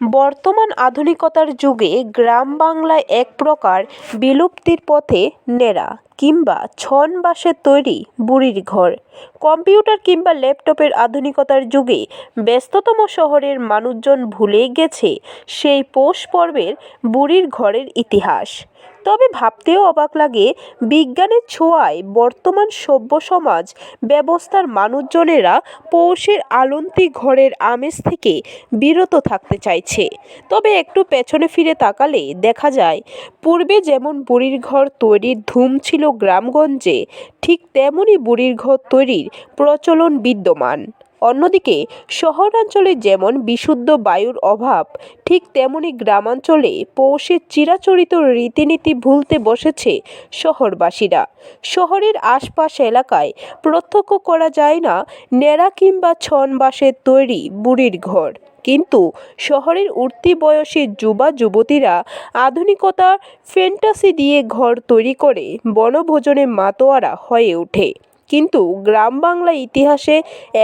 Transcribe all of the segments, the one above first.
বর্তমান আধুনিকতার যুগে গ্রাম বাংলায় এক প্রকার বিলুপ্তির পথে ন্যাড়া কিংবা ছন বাঁশের তৈরি বুড়ির ঘর। কম্পিউটার কিংবা ল্যাপটপের আধুনিকতার যুগে ব্যস্ততম শহরের মানুষজন ভুলেই গেছে সেই পৌষ পর্বের বুড়ির ঘরের ইতিহাস। তবে ভাবতেও অবাক লাগে, বিজ্ঞানের ছোঁয়ায় বর্তমান সভ্য সমাজ ব্যবস্থার মানুষজনেরা পৌষের আলন্তি ঘরের আমেজ থেকে বিরত থাকতে চাইছে। তবে একটু পেছনে ফিরে তাকালে দেখা যায়, পূর্বে যেমন বুড়ির ঘর তৈরির ধুম ছিল গ্রামগঞ্জে ঠিক তেমনই বুড়ির ঘর তৈরির প্রচলন বিদ্যমান। অন্যদিকে, শহরাঞ্চলে যেমন বিশুদ্ধ বায়ুর অভাব, ঠিক তেমনি গ্রামাঞ্চলে পৌষের চিরাচরিত রীতিনীতি ভুলতে বসেছে শহরবাসীরা। শহরের আশপাশ এলাকায় প্রত্যক্ষ করা যায় না, ন্যাড়া কিংবা ছন বাঁশের তৈরি বুড়ির ঘর। কিন্তু শহরের উঠতি বয়সী যুবা যুবতীরা আধুনিকতা ফ্যান্টাসি দিয়ে ঘর তৈরি করে বনভোজনে মাতোয়ারা হয়ে ওঠে। কিন্তু গ্রাম বাংলা ইতিহাসে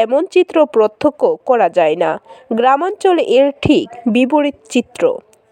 এমন চিত্র প্রত্যক্ষ করা যায় না। গ্রামাঞ্চলে এর ঠিক বিপরীত চিত্র।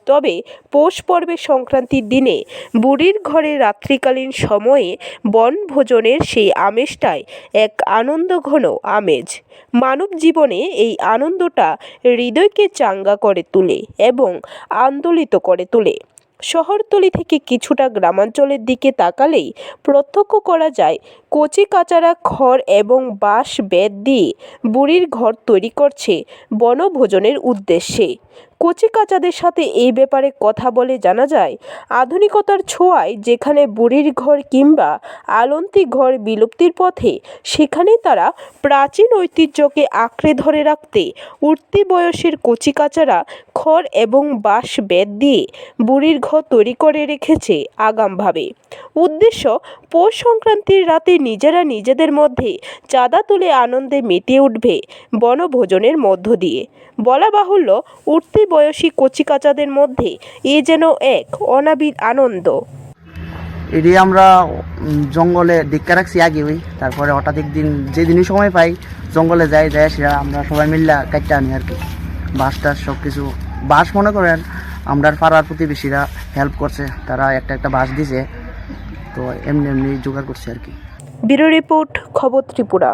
তবে পৌষ পর্বে সংক্রান্তির দিনে বুড়ির ঘরে রাত্রিকালীন সময়ে বনভোজনের সেই আমেজটাই এক আনন্দঘন আমেজ। মানব জীবনে এই আনন্দটা হৃদয়কে চাঙ্গা করে তোলে এবং আন্দোলিত করে তোলে। শহরতলি থেকে কিছুটা গ্রামাঞ্চলের দিকে তাকালেই প্রত্যক্ষ করা যায় কচি কাচারা খড় এবং বাঁশ বেত দিয়ে বুড়ির ঘর তৈরি করছে বনভোজনের উদ্দেশ্যে। কচি কাচাদের সাথে এই ব্যাপারে কথা বলে জানা যায়, আধুনিকতার ছোঁয়ায় যেখানে বুড়ির ঘর কিংবা আলন্তি ঘর বিলুপ্তির পথে, সেখানে তারা প্রাচীন ঐতিহ্যকে আঁকড়ে ধরে রাখতে, উঠতি বয়সের কচিকাচারা খড় এবং বাঁশ বেত দিয়ে বুড়ির ঘর তৈরি করে রেখেছে আগামভাবে। উদ্দেশ্য, পৌষ সংক্রান্তির রাতে নিজেরা নিজেদের মধ্যে চাঁদা তুলে আনন্দে মেতে উঠবে বনভোজনের মধ্য দিয়ে। বলা বাহুল্য উঠতি বয়সী কচিকাচাদের মধ্যে এ যেন এক অনাবিল আনন্দ। এটি আমরা জঙ্গলে দীক্ষা রাখছি আগে ওই তারপরে হঠাৎ একদিন যেদিনই সময় পাই জঙ্গলে যাই যাই সেটা আমরা সবাই মিল্লা কাটতে আনি আর কি। বাঁশ টাস সব কিছু বাঁশ মনে করেন আমরা পাড়ার প্রতিবেশীরা হেল্প করছে তারা একটা একটা বাঁশ দিছে তো এমনি এমনি জোগাড় করছে আর কি। ব্যুরো রিপোর্ট খবর ত্রিপুরা।